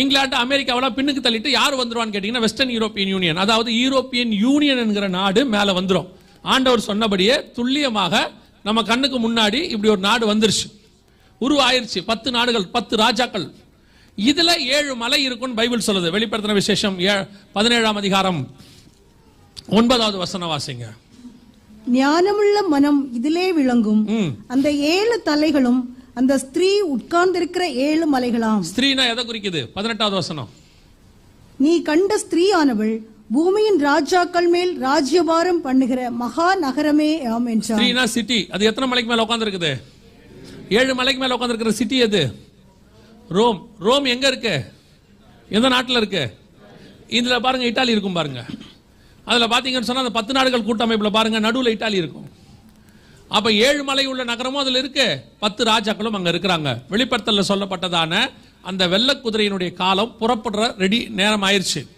இங்கிலாந்து அமெரிக்காவெல்லாம் பின்னுக்கு தள்ளிட்டு யார் வந்துருவான்னு கேட்டீங்கன்னா வெஸ்டர்ன் யூரோப்பியன் யூனியன் அதாவது யூரோப்பியன் யூனியன் என்கிற நாடு மேல வந்துரும். ஆண்டவர் சொன்னபடியே துல்லியமாக நம்ம கண்ணுக்கு முன்னாடி இப்படி ஒரு நாடு வந்துருச்சு. உருவாயிருச்சு. பத்து நாடுகள் பத்து ராஜாக்கள். இதுல ஏழு மலை இருக்கும்னு பைபிள் சொல்லுது. வெளிப்படுத்தின விசேஷம் பதினேழாம் அதிகாரம். ஒன்பதாவது வசன வாசிங்க. ஞானமுள்ள மனம் இதிலே விளங்கும். அந்த ஏழு தலைகளும் அந்த ஸ்திரீ உட்கார்ந்திருக்கிற ஏழு மலைகளாம். ஸ்திரீனா எதை குறிக்குது? பதினெட்டாவது வசனம். நீ கண்ட ஸ்திரீயானவள் பூமியின் ராஜாக்கள் மேல் ராஜ்யபாரம் பண்ணுகிற மகா நகரமே ஆம் என்றார் ஸ்திரீனா சிட்டி அது எத்தனை மலைக்கு மேல உட்கார்ந்து இருக்குது ஏழு மலைக்கு மேல உட்கார்ந்து இருக்கிற சிட்டி எது? ரோம். ரோம் எங்க இருக்கு? எந்த நாட்டுல இருக்கு? இதுல பாருங்க இட்டாலி இருக்கும் பாருங்க. அதுல பாத்தீங்கன்னு சொன்னா அந்த பத்து நாடுகள் கூட்டமைப்புல பாருங்க நடுவுல இட்டாலி இருக்கும். அப்ப ஏழு மலை உள்ள நகரமும் அதுல இருக்கு. பத்து ராஜாக்களும் அங்க இருக்கிறாங்க. வெளிப்படுத்தல சொல்லப்பட்டதான அந்த வெள்ள குதிரையினுடைய காலம் புறப்படுற ரெடி நேரம் ஆயிருச்சு.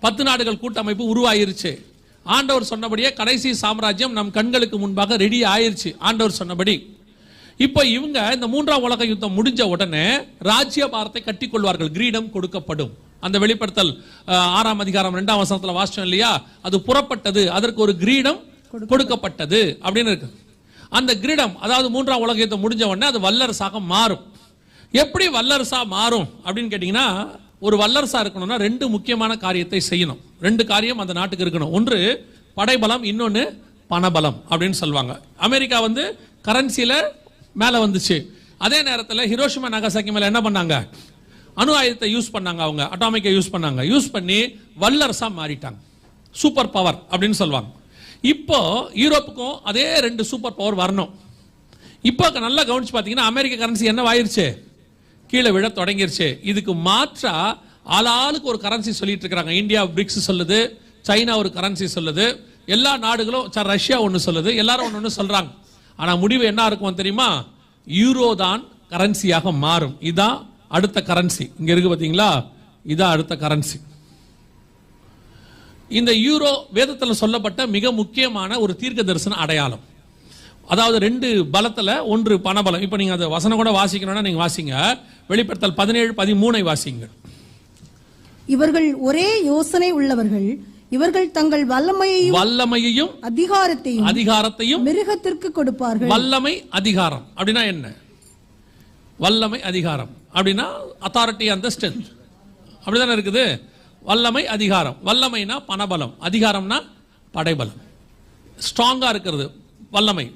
பத்து நாடுகள் கூட்டமைப்பு உருவாயிருச்சு. ஆண்டவர் சொன்னபடியே கடைசி சாம்ராஜ்யம் நம் கண்களுக்கு முன்பாக ரெடி ஆயிருச்சு. ஆண்டவர் சொன்னபடி. இப்போ இவங்க இந்த மூன்றாம் உலக யுத்தம் முடிஞ்ச உடனே ராஜ்யபாரத்தை கட்டி கட்டிக் கொள்வார்கள். கிரீடம் கொடுக்கப்படும். அந்த வெளிப்படுத்தல் ஆறாம் அதிகாரம் ரெண்டாம் வசனத்தில் வாசிச்சோம் இல்லையா? அது புறப்பட்டது. அதற்கு ஒரு கிரீடம் கொடுக்கப்பட்டது. அப்படின்னு இருக்கு. அந்த கிரீடம் அதாவது மூன்றாம் உலக யுத்தம் முடிஞ்ச உடனே அது வல்லரசாக மாறும். எப்படி வல்லரசா மாறும் அப்படின்னு கேட்டிங்கன்னா ஒரு வல்லரசா இருக்கணும்னா ரெண்டு முக்கியமான காரியத்தை செய்யணும். ரெண்டு காரியம் அந்த நாட்டுக்கு இருக்கணும். ஒன்று படைபலம் இன்னொன்று பணபலம் அப்படின்னு சொல்லுவாங்க. அமெரிக்கா வந்து கரன்சியில் மேலே வந்துச்சு. அதே நேரத்தில் ஹிரோஷிமா நகசாக்கி மேலே என்ன பண்ணாங்க? அணு ஆயுதத்தை யூஸ் பண்ணாங்க அவங்க. அட்டாமிக்கை யூஸ் பண்ணாங்க. யூஸ் பண்ணி வல்லரசாக மாறிட்டாங்க. சூப்பர் பவர் அப்படின்னு சொல்லுவாங்க. இப்போ யூரோப்புக்கும் அதே ரெண்டு சூப்பர் பவர் வரணும். இப்போ நல்லா கவனிச்சு பார்த்தீங்கன்னா அமெரிக்க கரன்சி என்ன ஆயிருச்சு கீழே விழ தொடங்கிருச்சு. இதுக்கு மாற்றா ஆளாளுக்கு ஒரு கரன்சி சொல்லிட்டு இருக்கிறாங்க. இந்தியா பிரிக்ஸ் சொல்லுது சைனா ஒரு கரன்சி சொல்லுது எல்லா நாடுகளும் ச, ரஷ்யா ஒன்று சொல்லுது எல்லாரும் ஒன்று ஒன்று சொல்றாங்க. ஆனால் முடிவு என்ன இருக்கும் தெரியுமா? யூரோ தான் கரன்சியாக மாறும். இதுதான் அடுத்த கரன்சி இங்கே இருக்கு பார்த்தீங்களா? இதான் அடுத்த கரன்சி இந்த யூரோ வேதத்தில் சொல்லப்பட்ட மிக முக்கியமான ஒரு தீர்க்க தரிசன அடையாளம். அதாவது ரெண்டு பலத்துல ஒன்று பணபலம். இப்போ நீங்க அந்த வசனம் கூட வாசிக்கணும்னா நீங்க வாசிங்க. வெளிப்படுத்தல் பதினேழு பதிமூணை வாசிங்க இவர்கள் ஒரே யோசனை உள்ளவர்கள். இவர்கள் தங்கள் வல்லமையையும் வல்லமையையும் அதிகாரத்தையும் அதிகாரத்தையும் மிருகத்திற்கு கொடுப்பார்கள். வல்லமை அதிகாரம். அப்படின்னா என்ன? வல்லமை அதிகாரம். அப்படின்னா அத்தாரிட்டி அந்த ஸ்ட்ரென்த் அப்படிதானே இருக்குது? வல்லமை அதிகாரம். வல்லமைனா பணபலம். அதிகாரம்னா படைபலம். ஸ்ட்ராங்காக இருக்கிறது வல்லமை.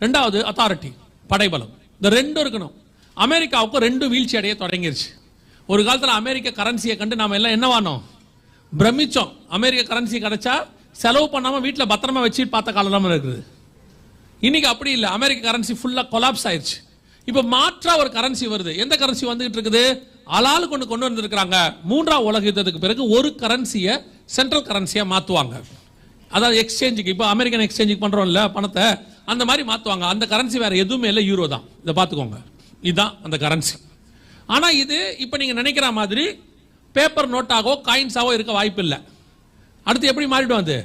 ரெண்டாவது அத்தாரிட்டி படைபலம். இந்த ரெண்டும் இருக்கணும். அமெரிக்காவுக்கு ரெண்டு வீழ்ச்சி அடைய தொடங்கிருச்சு. ஒரு காலத்தில் அமெரிக்க கரன்சியை கண்டு நாம் எல்லாம் என்னவானோம் பிரமிச்சோம். அமெரிக்க கரன்சி கிடைச்சா செலவு பண்ணாமல் வீட்டில் பத்திரமா வச்சு பார்த்த காலம் இருக்குது. இன்னைக்கு அப்படி இல்லை. அமெரிக்க கரன்சி ஃபுல்லாக கொலாப்ஸ் ஆயிடுச்சு இப்போ மாற்றா ஒரு கரன்சி வருது. எந்த கரன்சி வந்துகிட்டு இருக்குது? ஆளாளு கொண்டு கொண்டு வந்திருக்கிறாங்க. மூன்றாம் உலக யுத்தத்துக்கு பிறகு ஒரு கரன்சியை சென்ட்ரல் கரன்சியாக மாற்றுவாங்க அதாவது எக்ஸ்சேஞ்சுக்கு இப்போ அமெரிக்கன் எக்ஸ்சேஞ்சுக்கு பண்ணுறோம்ல பணத்தை அந்த மாதிரி மாற்றுவாங்க அந்த கரன்சி வேறு எதுவுமே இல்லை யூரோ தான். இதை பார்த்துக்கோங்க. இதுதான் அந்த கரன்சி ஆனால் இது இப்போ நீங்கள் நினைக்கிற மாதிரி பேப்பர் நோட்டாகவோ காயின்ஸாகவோ இருக்க வாய்ப்பு இல்லை. அடுத்து எப்படி மாறிடும் அது?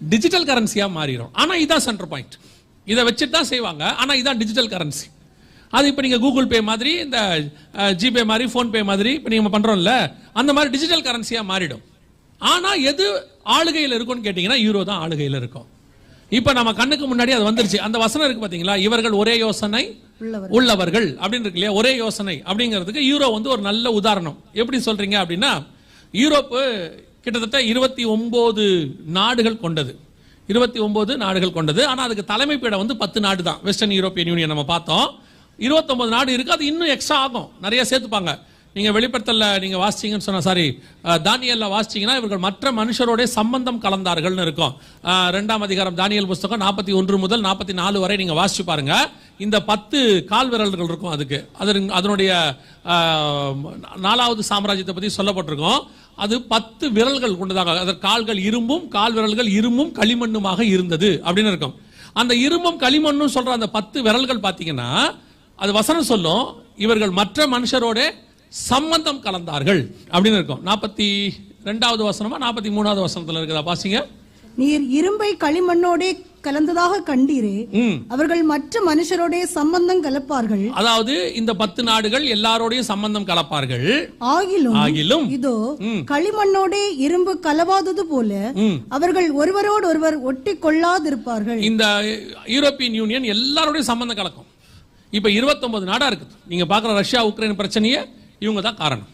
டிஜிட்டல் கரன்சியாக மாறிடும். ஆனால் இதுதான் சென்டர் பாயிண்ட் இதை வச்சுட்டு தான் செய்வாங்க. ஆனால் இதுதான் டிஜிட்டல் கரன்சி அது இப்போ நீங்க கூகுள் பே மாதிரி இந்த ஜிபே மாதிரி ஃபோன் பே மாதிரி இப்போ நீங்க பண்றோம்ல அந்த மாதிரி டிஜிட்டல் கரன்சியா மாறிடும். ஆனா எது ஆளுகையில் இருக்கும்னு கேட்டீங்கன்னா யூரோ தான் ஆளுகையில் இருக்கும். இப்போ நம்ம கண்ணுக்கு முன்னாடி அது வந்துருச்சு. அந்த வசனம் இருக்கு பாத்தீங்களா? இவர்கள் ஒரே யோசனை உள்ளவர் உள்ளவர்கள். அப்படின்னு இருக்கு இல்லையா? ஒரே யோசனை அப்படிங்கிறதுக்கு யூரோ வந்து ஒரு நல்ல உதாரணம். எப்படி சொல்றீங்க அப்படின்னா யூரோப்பு கிட்டத்தட்ட இருபத்தி ஒன்பது நாடுகள் கொண்டது. இருபத்தி ஒன்பது நாடுகள் கொண்டது. ஆனா அதுக்கு தலைமைப்பீடம் வந்து பத்து நாடு தான் வெஸ்டர்ன் யூரோப்பியன் யூனியன் நம்ம பார்த்தோம். 29 நாடு இருக்கு. அது இன்னும் எக்ஸ்ட்ரா ஆகும். நிறைய சேர்த்துப்பாங்க. நீங்க வெளிப்படுத்தல நீங்க வாசிச்சீங்கன்னு சொன்னா சாரி தானியல்ல வாசிச்சீங்கன்னா இவர்கள் மற்ற மனுஷரோட சம்பந்தம் கலந்தார்கள்னு இருக்கும். ரெண்டாம் அதிகாரம் தானியல் புஸ்தகம் நாற்பத்தி ஒன்று முதல் நாற்பத்தி நாலு வரை நீங்க வாசிச்சு பாருங்க. இந்த பத்து கால் விரல்கள் இருக்கும் அதுக்கு. அது அதனுடைய நாலாவது சாம்ராஜ்யத்தை பத்தி சொல்லப்பட்டிருக்கும். அது பத்து விரல்கள் கொண்டதாக அதற்கு கால்கள் இரும்பும் கால் விரல்கள் இரும்பும் களிமண்ணுமாக இருந்தது அப்படின்னு இருக்கும். அந்த இரும்பும் களிமண்ணும் சொல்ற அந்த பத்து விரல்கள் பாத்தீங்கன்னா அது வசனம் சொல்லும் இவர்கள் மற்ற மனுஷரோட சம்பந்தம் கலந்தார்கள். அப்படின்னு இருக்கும். நாற்பத்தி ரெண்டாவது வசனமா நாற்பத்தி மூணாவது வசனத்துல இருக்குதா? பாசிங்க நீர் இரும்பை களிமண்ணோடே கலந்ததாக கண்டீரே. அவர்கள் மற்ற மனுஷரோடே சம்பந்தம் கலப்பார்கள். அதாவது இந்த பத்து நாடுகள் எல்லாரோடையும் சம்பந்தம் கலப்பார்கள். ஆகிலும் ஆகிலும் இதோ களிமண்ணோடே இரும்பு கலவாதது போல. அவர்கள் ஒருவரோடு ஒருவர் ஒட்டி கொள்ளாதிருப்பார்கள் இந்த யூரோப்பியன் யூனியன் எல்லாரோடையும் சம்பந்தம் கலக்கும். இப்போ 29 நாடாக இருக்குது. நீங்கள் பார்க்குற ரஷ்யா உக்ரைன் பிரச்சனையே இவங்க தான் காரணம்.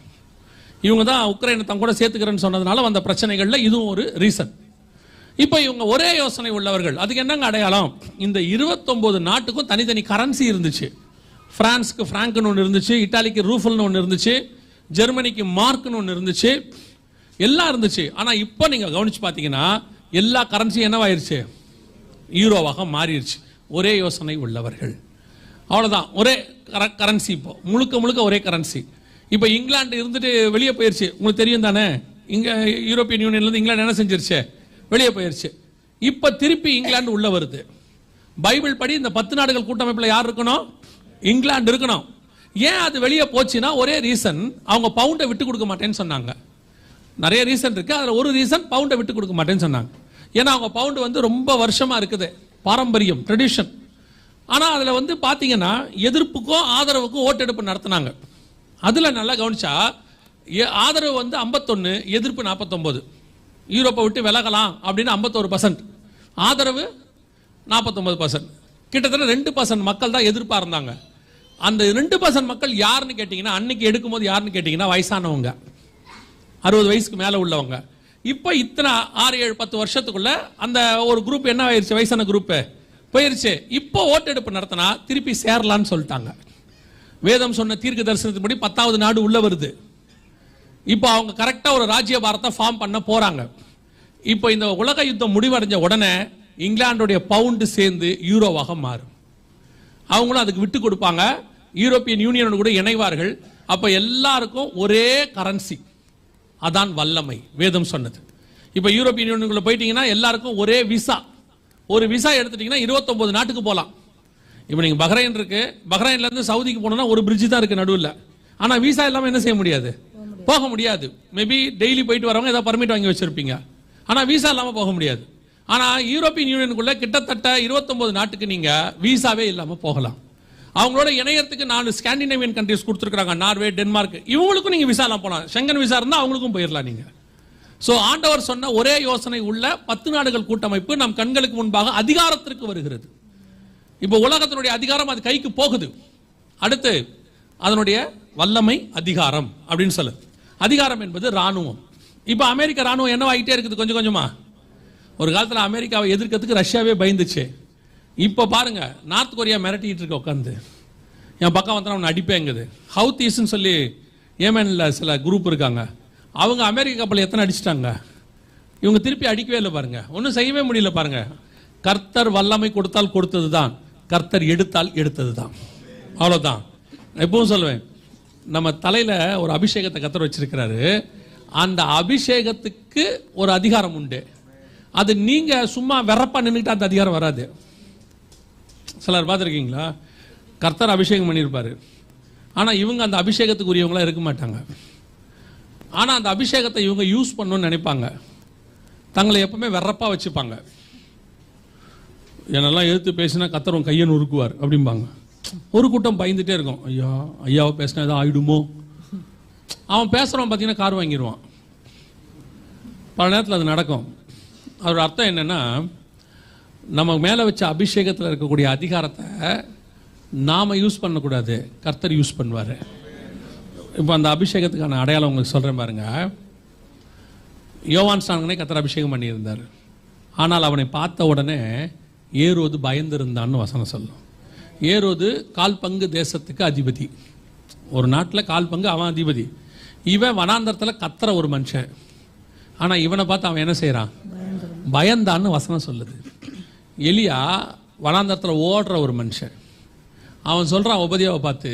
இவங்க தான் உக்ரைனை தங்க கூட சேர்த்துக்கிறேன்னு சொன்னதுனால வந்த பிரச்சனைகளில் இதுவும் ஒரு ரீசன். இப்போ இவங்க ஒரே யோசனை உள்ளவர்கள். அதுக்கு என்னங்க அடையாளம்? இந்த 29 நாட்டுக்கும் தனித்தனி கரன்சி இருந்துச்சு. ஃப்ரான்ஸுக்கு ஃப்ராங்க்னு ஒன்று இருந்துச்சு இட்டாலிக்கு ரூஃபல்னு ஒன்று இருந்துச்சு ஜெர்மனிக்கு மார்க்னு ஒன்று இருந்துச்சு. எல்லாம் இருந்துச்சு. ஆனால் இப்போ நீங்கள் கவனிச்சு பார்த்தீங்கன்னா எல்லா கரன்சியும் என்னவாயிருச்சு? யூரோவாக மாறிடுச்சு ஒரே யோசனை உள்ளவர்கள். அவ்வளோதான் ஒரே கரன்சி இப்போ. முழுக்க முழுக்க ஒரே கரன்சி இப்போ இங்கிலாந்து இருந்துட்டு வெளியே போயிருச்சு. உங்களுக்கு தெரியும் தானே? இங்கே யூரோப்பியன் யூனியன்லேருந்து இங்கிலாந்து என்ன செஞ்சிருச்சு? வெளியே போயிருச்சு. இப்போ திருப்பி இங்கிலாந்து உள்ளே வருது. பைபிள் படி இந்த பத்து நாடுகள் கூட்டமைப்பில் யார் இருக்கணும்? இங்கிலாந்து இருக்கணும். ஏன் அது வெளியே போச்சுன்னா ஒரே ரீசன் அவங்க பவுண்டை விட்டு கொடுக்க மாட்டேன்னு சொன்னாங்க. நிறைய ரீசன் இருக்குது அதில் ஒரு ரீசன் பவுண்டை விட்டு கொடுக்க மாட்டேன்னு சொன்னாங்க. ஏன்னா அவங்க பவுண்டு வந்து ரொம்ப வருஷமாக இருக்குது. பாரம்பரியம் ட்ரெடிஷன் ஆனால் அதில் வந்து பார்த்தீங்கன்னா எதிர்ப்புக்கும் ஆதரவுக்கும் ஓட்டெடுப்பு நடத்தினாங்க. அதில் நல்லா கவனிச்சா ஆதரவு வந்து 51 எதிர்ப்பு 49 யூரோப்பை விட்டு விலகலாம் அப்படின்னு 51% பர்சன்ட் ஆதரவு 49% பர்சன்ட் கிட்டத்தட்ட ரெண்டு பர்சன்ட் மக்கள் தான் எதிர்ப்பாக இருந்தாங்க. அந்த ரெண்டு பர்சன்ட் மக்கள் யாருன்னு கேட்டிங்கன்னா அன்னைக்கு எடுக்கும்போது யாருன்னு கேட்டிங்கன்னா வயசானவங்க. அறுபது வயசுக்கு மேலே உள்ளவங்க. இப்போ இத்தனை ஆறு ஏழு பத்து வருஷத்துக்குள்ளே அந்த ஒரு குரூப் என்ன ஆயிடுச்சு வயசான குரூப்பு போயிருச்சு. இப்போ ஓட்டெடுப்பு நடத்தினா திருப்பி சேரலான்னு சொல்லிட்டாங்க. வேதம் சொன்ன தீர்க்க தரிசனத்தின்படி பத்தாவது நாடு உள்ள வருது. இப்போ அவங்க கரெக்டாக ஒரு ராஜ்ய பாரத்தை ஃபார்ம் பண்ண போகிறாங்க இப்போ இந்த உலக யுத்தம் முடிவடைஞ்ச உடனே இங்கிலாந்துடைய பவுண்டு சேர்ந்து யூரோவாக மாறும். அவங்களும் அதுக்கு விட்டு கொடுப்பாங்க. யூரோப்பியன் யூனியனோட கூட இணைவார்கள். அப்போ எல்லாருக்கும் ஒரே கரன்சி அதான் வல்லமை. வேதம் சொன்னது. இப்போ யூரோப்பியன் யூனியனுக்குள்ளே போயிட்டீங்கன்னா எல்லாருக்கும் ஒரே விசா ஒரு விசா எடுத்துட்டீங்கன்னா 29 நாட்டுக்கு போகலாம் இப்போ நீங்கள் பஹ்ரைன் இருக்கு. பஹ்ரைன்ல இருந்து சவுதிக்கு போனோம்னா ஒரு பிரிட்ஜ் தான் இருக்கு நடுவில். ஆனால் விசா இல்லாமல் என்ன செய்ய முடியாது? போக முடியாது. மேபி டெய்லி போயிட்டு வரவங்க ஏதாவது பர்மிட் வாங்கி வச்சிருப்பீங்க. ஆனால் விசா இல்லாமல் போக முடியாது. ஆனால் யூரோப்பியன் யூனியனுக்குள்ள கிட்டத்தட்ட 29 நாட்டுக்கு நீங்கள் விசாவே இல்லாமல் போகலாம். அவங்களோட இணையத்துக்கு நாலு ஸ்காண்டினேவியன் கண்ட்ரிஸ் கொடுத்துருக்காங்க நார்வே டென்மார்க் இவங்களுக்கும் நீங்கள் விசாலாம் போகலாம் செங்கன் விசா இருந்தால் அவங்களுக்கும் போயிடலாம் நீங்கள் சோ ஆண்டவர் சொன்ன ஒரே யோசனை உள்ள பத்து நாடுகள் கூட்டமைப்பு நம் கண்களுக்கு முன்பாக அதிகாரத்திற்கு வருகிறது. இப்போ உலகத்தினுடைய அதிகாரம் அது கைக்கு போகுது. அடுத்து அதனுடைய வல்லமை அதிகாரம் அப்படின்னு சொல்லு. அதிகாரம் என்பது ராணுவம் இப்போ அமெரிக்க ராணுவம் என்னவாகிட்டே இருக்குது? கொஞ்சம் கொஞ்சமா. ஒரு காலத்தில் அமெரிக்காவை எதிர்க்கிறதுக்கு ரஷ்யாவே பயந்துச்சு. இப்போ பாருங்க நார்த் கொரியா மிரட்டிட்டு இருக்க உட்காந்து என் பக்கம் வந்தால் அவனை அடிப்பேங்குது. ஹவுத் ஈஸ்ன்னு சொல்லி ஏமேனில் சில குரூப் இருக்காங்க. அவங்க அமெரிக்க கப்பல் எத்தனை அடிச்சிட்டாங்க? இவங்க திருப்பி அடிக்கவே இல்லை பாருங்க. ஒன்றும் செய்யவே முடியல பாருங்க. கர்த்தர் வல்லமை கொடுத்தால் கொடுத்தது தான் கர்த்தர் எடுத்தால் எடுத்தது தான் அவ்வளோதான் நான் எப்பவும் சொல்லுவேன். நம்ம தலையில் ஒரு அபிஷேகத்தை கர்த்தர் வச்சிருக்கிறாரு. அந்த அபிஷேகத்துக்கு ஒரு அதிகாரம் உண்டு. அது நீங்க சும்மா வெறப்பா நின்றுட்டு அந்த அதிகாரம் வராது. சிலர் பார்த்துருக்கீங்களா? கர்த்தர் அபிஷேகம் பண்ணியிருப்பாரு. ஆனா இவங்க அந்த அபிஷேகத்துக்கு உரியவங்களா இருக்க மாட்டாங்க. ஆனால் அந்த அபிஷேகத்தை இவங்க யூஸ் பண்ணணும்னு நினைப்பாங்க. தங்களை எப்பவுமே வெறப்பாக வச்சுப்பாங்க. என்னெல்லாம் எதிர்த்து பேசினா கத்தரும் கையை நொறுக்குவார் அப்படிம்பாங்க. ஒரு கூட்டம் பயந்துட்டே இருக்கும். ஐயா ஐயாவை பேசினா எதாவது ஆயிடுமோ? அவன் பேசுகிறவன் பார்த்தீங்கன்னா கார் வாங்கிடுவான் பல நேரத்தில் அது நடக்கும். அதோட அர்த்தம் என்னென்னா நம்ம மேலே வச்ச அபிஷேகத்தில் இருக்கக்கூடிய அதிகாரத்தை நாம யூஸ் பண்ணக்கூடாது. கர்த்தர் யூஸ் பண்ணுவார். இப்போ அந்த அபிஷேகத்துக்கான அடையாளம் உங்களுக்கு சொல்கிறேன் பாருங்க. யோவான் ஸ்நானகனே கர்த்தர் அபிஷேகம் பண்ணியிருந்தார். ஆனால் அவனை பார்த்த உடனே ஏரோது பயந்திருந்தான்னு வசனம் சொல்லும். ஏரோது கால் பங்கு தேசத்துக்கு அதிபதி. ஒரு நாட்டில் கால் பங்கு அவன் அதிபதி. இவன் வனாந்தரத்தில் கத்துற ஒரு மனுஷன். ஆனால் இவனை பார்த்து அவன் என்ன செய்கிறான் பயந்தான்னு வசனம் சொல்லுது. எலியா வனாந்தரத்தில் ஓடுற ஒரு மனுஷன். அவன் சொல்றான் உபதியாவை பார்த்து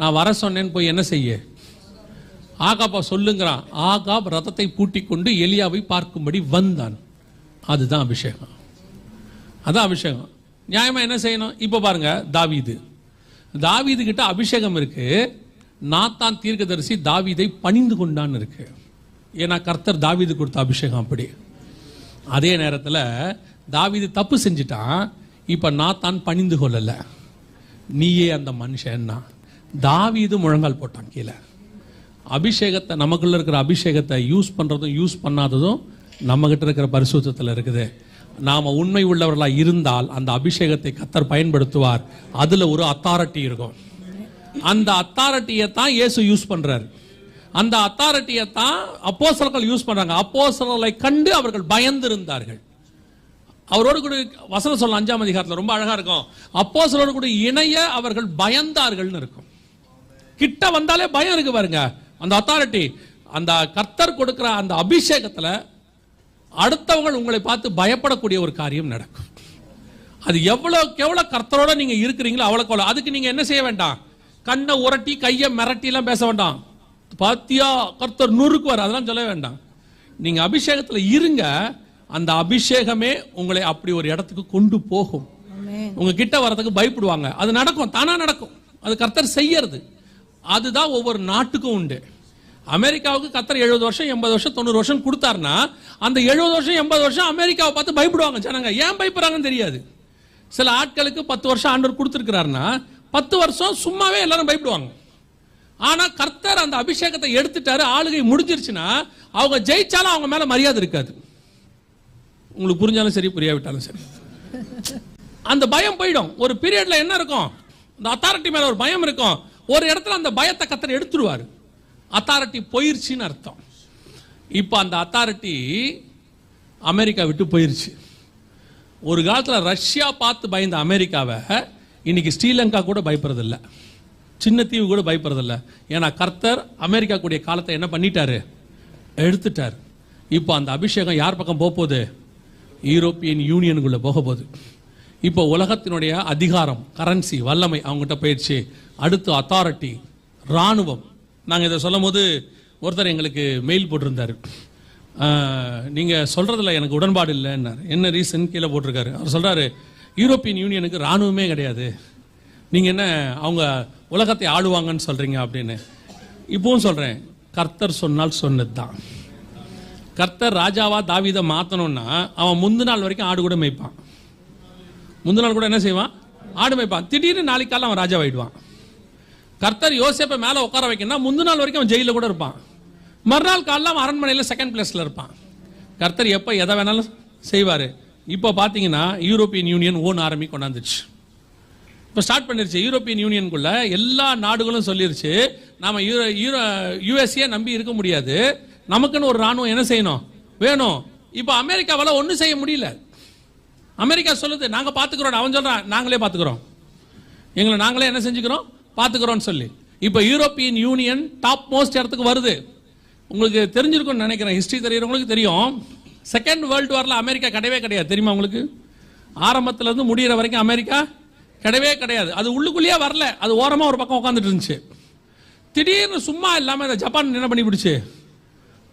நான் வர சொன்னேன்னு போய் என்ன செய்ய? ஆகாப்பா சொல்லுங்கிறான். ஆகாப் ரதத்தை பூட்டி கொண்டு எலியாவை பார்க்கும்படி வந்தான். அதுதான் அபிஷேகம். அதான் அபிஷேகம். நியாயமாக என்ன செய்யணும்? இப்போ பாருங்க தாவீது. தாவீது கிட்ட அபிஷேகம் இருக்கு. நாத்தான் தீர்க்கதரிசி தாவீதை பணிந்து கொண்டான்னு இருக்கு. ஏன்னா கர்த்தர் தாவீது கொடுத்த அபிஷேகம் அப்படி. அதே நேரத்தில் தாவீது தப்பு செஞ்சிட்டான். இப்போ நான் தான் பணிந்து கொள்ளலை. நீயே அந்த மனுஷன்னா. தாவீது முழங்கால் போட்டான் கீழே. அபிஷேகத்தை நமக்குள்ள இருக்கிற அபிஷேகத்தை யூஸ் பண்ணுறதும் யூஸ் பண்ணாததும் நம்மகிட்ட இருக்கிற பரிசுத்தத்தில் இருக்குது. நாம் உண்மை உள்ளவர்களாக இருந்தால் அந்த அபிஷேகத்தை கத்தர் பயன்படுத்துவார். அதில் ஒரு அத்தாரிட்டி இருக்கும். அந்த அத்தாரிட்டியை தான் இயேசு யூஸ் பண்ணுறாரு அந்த அத்தாரிட்டியை தான் அப்போசலர்கள் யூஸ் பண்ணுறாங்க அப்போஸ்தலர்களை கண்டு அவர்கள் பயந்து இருந்தார்கள் அவரோடு கூட வசனம் சொல்லலாம் அஞ்சாம் அதிகாரத்தில் ரொம்ப அழகாக இருக்கும். அப்போஸ்தலரோடு கூட இணைய அவர்கள் பயந்தார்கள்னு இருக்கும். கிட்ட வந்தாலே பயம் இருக்கு பாருங்க. அந்த அத்தாரிட்டி அந்த கர்த்தர் கொடுக்கிற அந்த அபிஷேகத்துல அடுத்தவங்க உங்களை பார்த்து பயப்படக்கூடிய ஒரு காரியம் நடக்கும். அது எவ்வளவுக்கு எவ்வளவு கர்த்தரோட நீங்க இருக்கிறீங்களோ அவ்வளவுக்கு அவ்வளவு. அதுக்கு நீங்க என்ன செய்ய வேண்டாம். கண்ணை உரட்டி கையை மிரட்டி எல்லாம் பேச வேண்டாம். பாத்தியா கர்த்தர் நூறுக்குவார் அதெல்லாம் சொல்ல வேண்டாம். நீங்க அபிஷேகத்துல இருங்க. அந்த அபிஷேகமே உங்களை அப்படி ஒரு இடத்துக்கு கொண்டு போகும். ஆமென். உங்க கிட்ட வரதுக்கு பயப்படுவாங்க. அது நடக்கும் தானா நடக்கும். அது கர்த்தர் செய்யறது. அதுதான் ஒவ்வொரு நாட்டுக்கும் உண்டு. அமெரிக்காவுக்கு கர்த்தர் எழுபது வருஷம் எண்பது வருஷம் தொண்ணூறு வருஷம் கொடுத்தாருன்னா அந்த எழுபது வருஷம் எண்பது வருஷம் அமெரிக்காவை பார்த்து பயப்படுவாங்க ஜனங்க. ஏன் பயப்படுறாங்கன்னு தெரியாது. சில ஆட்களுக்கு பத்து வருஷம் ஆண்டவர் கொடுத்துருக்கிறாருன்னா பத்து வருஷம் சும்மாவே எல்லாரும் பயப்படுவாங்க. ஆனா கர்த்தர் அந்த அபிஷேகத்தை எடுத்துட்டாரு ஆளுகை முடிஞ்சிருச்சுன்னா அவங்க ஜெயிச்சாலும் அவங்க மேல மரியாதை இருக்காது. உங்களுக்கு புரிஞ்சாலும் சரி புரியாவிட்டாலும் சரி. அந்த பயம் போயிடும். ஒரு பீரியட்ல என்ன இருக்கும்? இந்த அத்தாரிட்டி மேல ஒரு பயம் இருக்கும். ஒரு இடத்துல அந்த பயத்தை கத்தர் எடுத்துருவாரு. அத்தாரிட்டி போயிருச்சுன்னு அர்த்தம். இப்போ அந்த அத்தாரிட்டி அமெரிக்கா விட்டு போயிருச்சு. ஒரு காலத்தில் ரஷ்யா பார்த்து பயந்த அமெரிக்காவை இன்னைக்கு ஸ்ரீலங்கா கூட பயப்படுறதில்ல. சின்ன தீவு கூட பயப்படுறதில்ல. ஏன்னா கர்த்தர் அமெரிக்கா கூடிய காலத்தை என்ன பண்ணிட்டாரு? எடுத்துட்டார். இப்போ அந்த அபிஷேகம் யார் பக்கம் போக போகுது? யூரோப்பியன் யூனியனுக்குள்ளே போக போகுது. இப்போ உலகத்தினுடைய அதிகாரம் கரன்சி வல்லமை அவங்ககிட்ட போயிடுச்சு. அடுத்து அத்தாரிட்டி ராணுவம் நாங்கள் இதை சொல்லும் போது ஒருத்தர் எங்களுக்கு மெயில் போட்டிருந்தாரு. நீங்கள் சொல்கிறதுல எனக்கு உடன்பாடு இல்லைன்னார். என்ன ரீசன் கீழே போட்டிருக்காரு. அவர் சொல்கிறாரு யூரோப்பியன் யூனியனுக்கு ராணுவமே கிடையாது. நீங்கள் என்ன அவங்க உலகத்தை ஆளுவாங்கன்னு சொல்கிறீங்க அப்படின்னு? இப்போவும் சொல்கிறேன் கர்த்தர் சொன்னால் சொன்னது தான் கர்த்தர் ராஜாவா தாவிதை மாற்றணும்னா அவன் முந்தின நாள் வரைக்கும் ஆடு கூட மேய்ப்பான். முந்தின நாள் கூட என்ன செய்வான்? ஆடு மேய்ப்பான். திடீர்னு நாளைக்கு காலைல அவன் ராஜாவாயிடுவான். கர்த்தர் யோசேப்பை மேலே உட்கார வைக்கணும்னா முந்தின நாள் வரைக்கும் அவன் ஜெயிலில் கூட இருப்பான். மறுநாள் காலைல அவன் அரண்மனையில் செகண்ட் பிளேஸில் இருப்பான். கர்த்தர் எப்போ எதை வேணாலும் செய்வார். இப்போ பார்த்தீங்கன்னா யூரோப்பியன் யூனியன் ஓன் ஆர்மி கொண்டாந்துச்சு. இப்போ ஸ்டார்ட் பண்ணிருச்சு. யூரோப்பியன் யூனியனுக்குள்ள எல்லா நாடுகளும் சொல்லிருச்சு நாம் யூரோ யூரோ யூஎஸ்ஏ நம்பி இருக்க முடியாது. நமக்குன்னு ஒரு ராணுவம் என்ன செய்யணும்? வேணும். இப்போ அமெரிக்காவால் ஒன்றும் செய்ய முடியல. அமெரிக்கா சொல்லுது நாங்கள் பார்த்துக்கிறோம் அவன் சொல்கிறான் நாங்களே பார்த்துக்கிறோம் எங்களை நாங்களே என்ன செஞ்சுக்கிறோம்? பாத்துக்கிறோம்னு சொல்லி. இப்போ யூரோப்பியன் யூனியன் டாப் மோஸ்ட் இடத்துக்கு வருது. உங்களுக்கு தெரிஞ்சிருக்கும்னு நினைக்கிறேன். ஹிஸ்ட்ரி தெரியுறவங்களுக்கு தெரியும். செகண்ட் வேர்ல்டு வரல அமெரிக்கா கிடையவே கிடையாது. தெரியுமா உங்களுக்கு? ஆரம்பத்துலேருந்து இருந்து முடியிற வரைக்கும் அமெரிக்கா கிடையவே கிடையாது. அது உள்ளுக்குள்ளேயே வரல. அது ஓரமாக ஒரு பக்கம் உட்காந்துட்டு இருந்துச்சு. திடீர்னு சும்மா இல்லாமல் இந்த ஜப்பான் என்ன பண்ணிவிடுச்சு?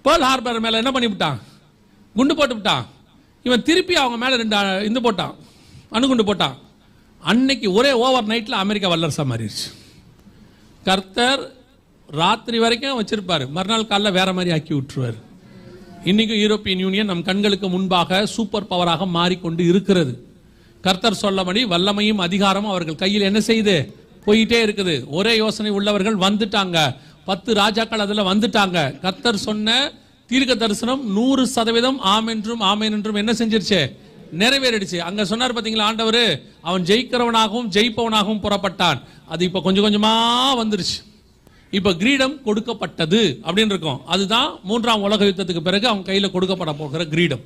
பேர்ல் ஹார்பர் மேலே என்ன பண்ணிவிட்டான்? குண்டு போட்டு விட்டான் இவன் திருப்பி அவங்க மேலே ரெண்டு அஹ், இந்த போட்டான். அணுகுண்டு போட்டான். அன்னைக்கு ஒரே ஓவர் நைட்டில் அமெரிக்கா வல்லரசா மாறிடுச்சு. கர்த்தர் ராத்திரி வரைக்கும் வச்சிருப்பார். மறுநாள் காலைல வேற மாதிரி ஆக்கி விட்டுருவார். இன்னைக்கும் யூரோப்பியன் யூனியன் நம் கண்களுக்கு முன்பாக சூப்பர் பவராக மாறிக்கொண்டு இருக்கிறது. கர்த்தர் சொல்லபடி வல்லமையும் அதிகாரமும் அவர்கள் கையில் என்ன செய்யுது போயிட்டே இருக்குது. ஒரே யோசனை உள்ளவர்கள் வந்துட்டாங்க. பத்து ராஜாக்கள் அதில் வந்துட்டாங்க. கர்த்தர் சொன்ன தீர்க்க தரிசனம் நூறு சதவீதம் ஆம் என்றும் ஆமேன் என்றும் என்ன செஞ்சிருச்சு? நிறைவேறிடுச்சு. அங்க சொன்னார் பாத்தீங்களா ஆண்டவர் அவன் ஜெயிக்கிறவனாகவும் ஜெயிப்பவனாகவும் புறப்பட்டான். அது இப்ப கொஞ்சம் கொஞ்சமா வந்துருச்சு. இப்ப கிரீடம் கொடுக்கப்பட்டது அப்படின்னு இருக்கும். அதுதான் மூன்றாம் உலக யுத்தத்துக்கு பிறகு அவங்க கையில கொடுக்கப்பட போகிற கிரீடம்.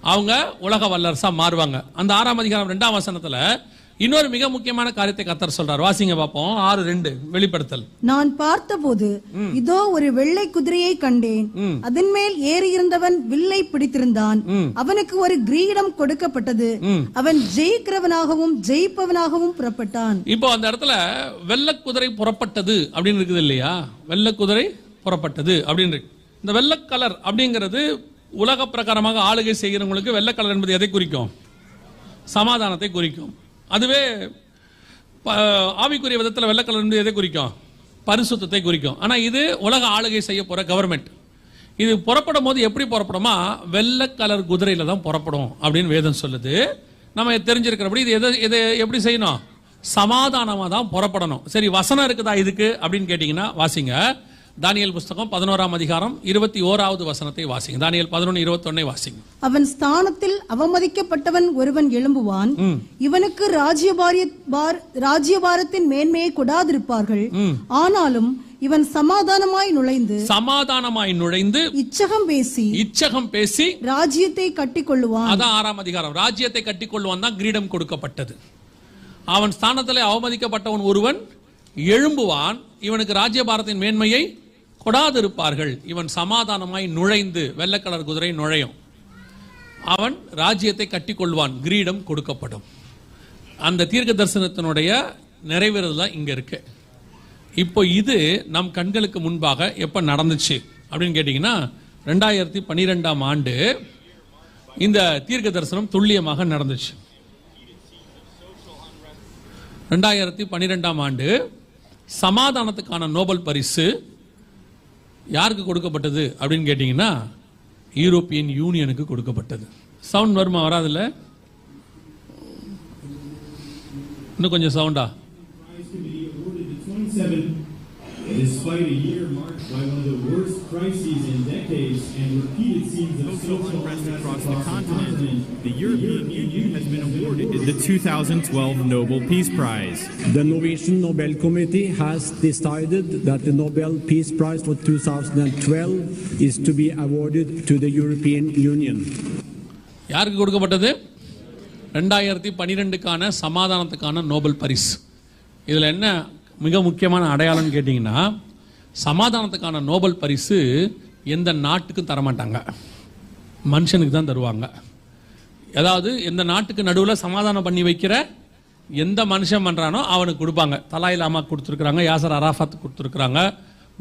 அவங்க உலக வல்லரசா மாறுவாங்க. அந்த ஆறாம் அதிகாரம் ரெண்டாம் வசனத்துல இன்னொரு மிக முக்கியமான காரியத்தை கத்தர் சொல்றார். வாசிங்க பார்ப்போம். ஆறு ரெண்டு. வெளிப்படுத்தல். நான் பார்த்தபோது இதோ ஒரு வெள்ளை குதிரையை கண்டேன். அதன் மேல் ஏறியிருந்தவன் வில்லை பிடித்திருந்தான். அவனுக்கு ஒரு கிரீடம் கொடுக்கப்பட்டது. அவன் ஜெயிக்கிறவனாகவும் ஜெயிப்பவனாகவும் புறப்பட்டான். இப்போ அந்த இடத்துல வெள்ளை குதிரை புறப்பட்டது அப்படின்னு இருக்குது இல்லையா? வெள்ளை குதிரை புறப்பட்டது அப்படின்னு இந்த வெள்ளை கலர் அப்படிங்கிறது உலக பிரகாரமாக ஆளுகை செய்கிறவங்களுக்கு வெள்ளை கலர் என்பது எதை குறிக்கும்? சமாதானத்தை குறிக்கும். அதுவே ப- ஆவிக்குரிய விதத்தில் வெள்ளக்கலர் வந்து எதை குறிக்கும்? பரிசுத்தத்தை குறிக்கும். ஆனால் இது உலக ஆளுகை செய்ய போகிற கவர்மெண்ட் இது புறப்படும் போது எப்படி புறப்படுமா? வெள்ளை கலர் தான் புறப்படும் அப்படின்னு வேதம் சொல்லுது. நம்ம தெரிஞ்சிருக்கிறபடி இது எதை இதை எப்படி செய்யணும்? சமாதானமாக தான் புறப்படணும். சரி வசனம் இருக்குதா இதுக்கு? அப்படின்னு கேட்டிங்கன்னா வாசிங்க. தானியல் புஸ்தகம் பதினோராம் அதிகாரம் இருபத்தி ஓராவது வசனத்தை வாசிங்க. தானியல் பதினொன்று இருபத்தொன்னே வாசிங்க. அவன் ஸ்தானத்தில் அவமதிக்கப்பட்டவன் ஒருவன் எழும்புவான். இவனுக்கு ராஜ்யபாரிய பார்- ராஜ்யபாரத்தின் மேன்மையை கொடாதிருப்பார்கள். ஆனாலும் இவன் சமாதானமாய் நுழைந்து சமாதானமாய் நுழைந்து இச்சகம் பேசி இச்சகம் பேசி ராஜ்யத்தை கட்டிக்கொள்ளுவான். அதான் ஆறாம் அதிகாரம். ராஜ்யத்தை கட்டிக்கொள்வான் தான் கிரீடம் கொடுக்கப்பட்டது. அவன் ஸ்தானத்திலே அவமதிக்கப்பட்டவன் ஒருவன் எழும்புவான். இவனுக்கு ராஜ்யபாரத்தின் மேன்மையை கொடாதிருப்பார்கள். இவன் சமாதானமாய் நுழைந்து வெள்ளை கலர் குதிரை நுழையும். அவன் ராஜ்யத்தை கட்டிக்கொள்வான். கிரீடம் கொடுக்கப்படும். அந்த தீர்க்க தரிசனத்தினுடைய நிறைவேறது தான் இங்கே இருக்கு. இப்போ இது நம் கண்களுக்கு முன்பாக எப்போ நடந்துச்சு? அப்படின்னு கேட்டிங்கன்னா ரெண்டாயிரத்தி பன்னிரெண்டாம் ஆண்டு இந்த தீர்க்க தரிசனம் துல்லியமாக நடந்துச்சு. ரெண்டாயிரத்தி பன்னிரெண்டாம் ஆண்டு சமாதானத்துக்கான நோபல் பரிசு யாருக்கு கொடுக்கப்பட்டது அப்படின்னு கேட்டிங்கன்னா யூரோப்பியன் யூனியனுக்கு கொடுக்கப்பட்டது. சவுண்ட் வருமா வராதுல்ல? இன்னும் கொஞ்சம் சவுண்டா despite a year marked by one of the worst crises in decades and repeated scenes of social unrest across the continent, the European Union has been awarded awarded the 2012 Nobel Peace Prize. The Norwegian Nobel Committee has decided that the Nobel Peace Prize for 2012 is to be awarded to the European Union. யாருக்கு கொடுக்கப்பட்டது ரெண்டாயிரத்தி பன்னிரெண்டுக்கான சமாதானத்துக்கான Nobel பரிசு இதில் என்ன மிக முக்கியமான அடையாளம்னு கேட்டிங்கன்னா சமாதானத்துக்கான Nobel பரிசு எந்த நாட்டுக்கும் தரமாட்டாங்க. மனுஷனுக்கு தான் தருவாங்க. அதாவது எந்த நாட்டுக்கு நடுவில் சமாதானம் பண்ணி வைக்கிற எந்த மனுஷன் பண்ணுறானோ அவனுக்கு கொடுப்பாங்க. தலாய் லாமா கொடுத்துருக்குறாங்க யாசர் அராஃபத் கொடுத்துருக்குறாங்க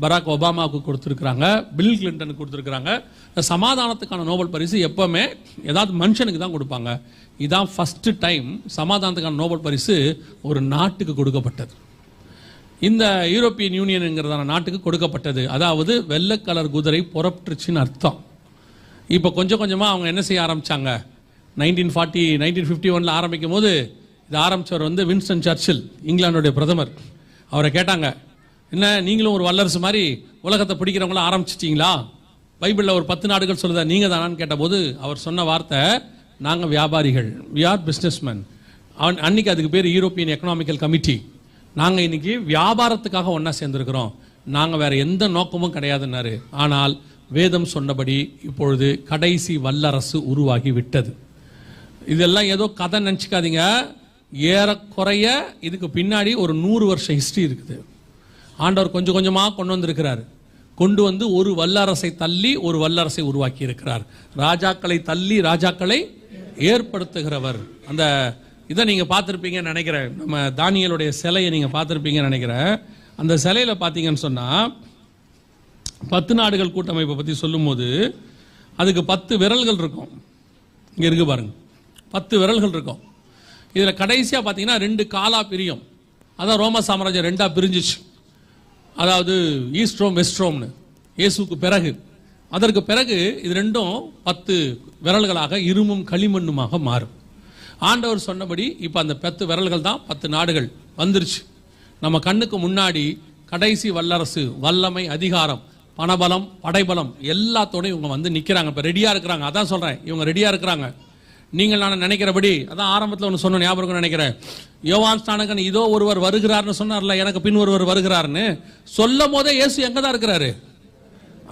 பராக் ஒபாமாவுக்கு கொடுத்துருக்குறாங்க பில் கிளின்டனுக்கு கொடுத்துருக்குறாங்க. இந்த சமாதானத்துக்கான நோபல் பரிசு எப்போவுமே ஏதாவது மனுஷனுக்கு தான் கொடுப்பாங்க. இதான் ஃபஸ்ட்டு டைம் சமாதானத்துக்கான நோபல் பரிசு ஒரு நாட்டுக்கு கொடுக்கப்பட்டது. இந்த யூரோப்பியன் யூனியனுங்கிறதான நாட்டுக்கு கொடுக்கப்பட்டது. அதாவது வெள்ளை கலர் குதிரை புறப்பட்டுருச்சுன்னு அர்த்தம். இப்போ கொஞ்சம் கொஞ்சமாக அவங்க என்ன செய்ய ஆரம்பிச்சாங்க? நைன்டீன் ஃபார்ட்டி நைன்டீன் ஃபிஃப்டி ஒனில் ஆரம்பிக்கும் போது இது ஆரம்பித்தவர் வந்து வின்ஸ்டன் சர்ச்சில் இங்கிலாந்துடைய பிரதமர். அவரை கேட்டாங்க என்ன நீங்களும் ஒரு வல்லரசு மாதிரி உலகத்தை பிடிக்கிறவங்கள ஆரம்பிச்சிட்டிங்களா? பைபிளில் ஒரு பத்து நாடுகள் சொல்லுதா நீங்கள் தானான்னு கேட்டபோது அவர் சொன்ன வார்த்தை நாங்கள் வியாபாரிகள் வி ஆர் பிஸ்னஸ்மேன் அவன் அன்னைக்கு அதுக்கு பேர் யூரோப்பியன் எக்கனாமிக்கல் கமிட்டி நாங்கள் இன்னைக்கு வியாபாரத்துக்காக ஒன்றா சேர்ந்துருக்கிறோம். நாங்கள் வேறு எந்த நோக்கமும் கிடையாதுன்னாரு. ஆனால் வேதம் சொன்னபடி இப்பொழுது கடைசி வல்லரசு உருவாகி விட்டது. இதெல்லாம் ஏதோ கதை நினச்சிக்காதீங்க. ஏறக்குறைய இதுக்கு பின்னாடி ஒரு நூறு வருஷம் ஹிஸ்ட்ரி இருக்குது. ஆண்டவர் கொஞ்சம் கொஞ்சமாக கொண்டு வந்திருக்கிறார். கொண்டு வந்து ஒரு வல்லரசை தள்ளி ஒரு வல்லரசை உருவாக்கி இருக்கிறார் ராஜாக்களை தள்ளி ராஜாக்களை ஏற்படுத்துகிறவர். அந்த இதை நீங்கள் பார்த்துருப்பீங்கன்னு நினைக்கிறேன். நம்ம தானியலுடைய சிலையை நீங்கள் பார்த்துருப்பீங்கன்னு நினைக்கிறேன். அந்த சிலையில் பார்த்தீங்கன்னு சொன்னால் பத்து நாடுகள் கூட்டமைப்பை பற்றி சொல்லும்போது அதுக்கு பத்து விரல்கள் இருக்கும். இங்கே இருக்கு பாருங்க. பத்து விரல்கள் இருக்கும். இதில் கடைசியாக பார்த்தீங்கன்னா ரெண்டு காலா பிரியும். அதான் ரோம சாம்ராஜ்யம் ரெண்டாக பிரிஞ்சிச்சு. அதாவது ஈஸ்ட் ரோம் வெஸ்ட் ரோம்னு இயேசுக்கு பிறகு. அதற்கு பிறகு இது ரெண்டும் பத்து விரல்களாக இருமும் களிமண்ணுமாக மாறும். ஆண்டவர் சொன்னபடி இப்போ அந்த பத்து விரல்கள் தான் பத்து நாடுகள் வந்துருச்சு. நம்ம கண்ணுக்கு முன்னாடி கடைசி வல்லரசு வல்லமை அதிகாரம் பணபலம் படைபலம் எல்லாத்தோடையும் இவங்க வந்து நிற்கிறாங்க இப்போ ரெடியாக இருக்கிறாங்க. அதான் சொல்கிறேன் இவங்க ரெடியாக இருக்கிறாங்க. நீங்கள் நான் நினைக்கிறபடி அதான் ஆரம்பத்தில் ஒன்று சொன்ன ஞாபகம் நினைக்கிறேன். யோவான் ஸ்நானகன் இதோ ஒருவர் வருகிறார்னு சொன்னார்ல எனக்கு பின் ஒருவர் வருகிறார்னு? சொல்லும் போதே இயேசு எங்கே தான் இருக்கிறாரு?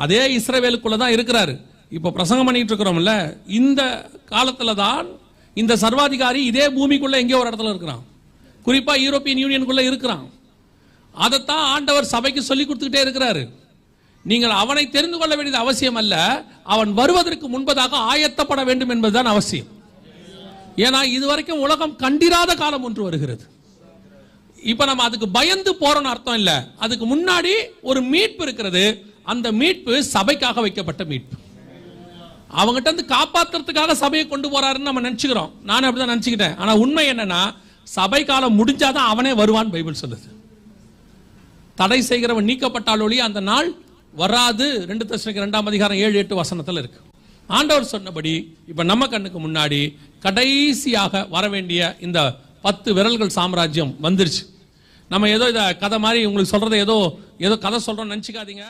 அதே இஸ்ரேவேலுக்குள்ளே தான் இருக்கிறாரு. இப்போ பிரசங்கம் பண்ணிட்டு இருக்கிறோம்ல இந்த காலத்தில் தான் இந்த சர்வாதிகாரி இதே பூமிக்குள்ள எங்கேயோ ஒரு இடத்துல இருக்கிறான். குறிப்பா யூரோப்பியன் யூனியனுக்குள்ள இருக்கிறான். அதைத்தான் ஆண்டவர் சபைக்கு சொல்லி கொடுத்துக்கிட்டே இருக்கிறாரு. நீங்கள் அவனை தெரிந்து கொள்ள வேண்டியது அவசியம் அல்ல. அவன் வருவதற்கு முன்பதாக ஆயத்தப்பட வேண்டும் என்பதுதான் அவசியம். ஏன்னா இதுவரைக்கும் உலகம் கண்டிராத காலம் ஒன்று வருகிறது. இப்ப நம்ம அதுக்கு பயந்து போறோம்னு அர்த்தம் இல்ல. அதுக்கு முன்னாடி ஒரு மீட்பு இருக்கிறது. அந்த மீட்பு சபைக்காக வைக்கப்பட்ட மீட்பு. அவங்ககிட்ட இருந்து காப்பாத்துறதுக்காக சபையை கொண்டு போறாருன்னு நம்ம நினச்சிக்கிறோம். நானும் அப்படிதான் நினச்சிக்கிட்டேன். ஆனால் உண்மை என்னன்னா சபை காலம் முடிஞ்சாதான் அவனே வருவான் பைபிள் சொல்லுது. தடை செய்கிறவன் நீக்கப்பட்டாலொழி ஒழிய அந்த நாள் வராது. ரெண்டு தசனிக்கு ரெண்டாம் அதிகாரம் ஏழு எட்டு வசனத்தில் இருக்கு. ஆண்டவர் சொன்னபடி இப்போ நம்ம கண்ணுக்கு முன்னாடி கடைசியாக வர வேண்டிய இந்த பத்து விரல்கள் சாம்ராஜ்யம் வந்துருச்சு. நம்ம ஏதோ இதை கதை மாதிரி உங்களுக்கு சொல்கிறத ஏதோ ஏதோ கதை சொல்கிறோம்னு நினச்சிக்காதீங்க.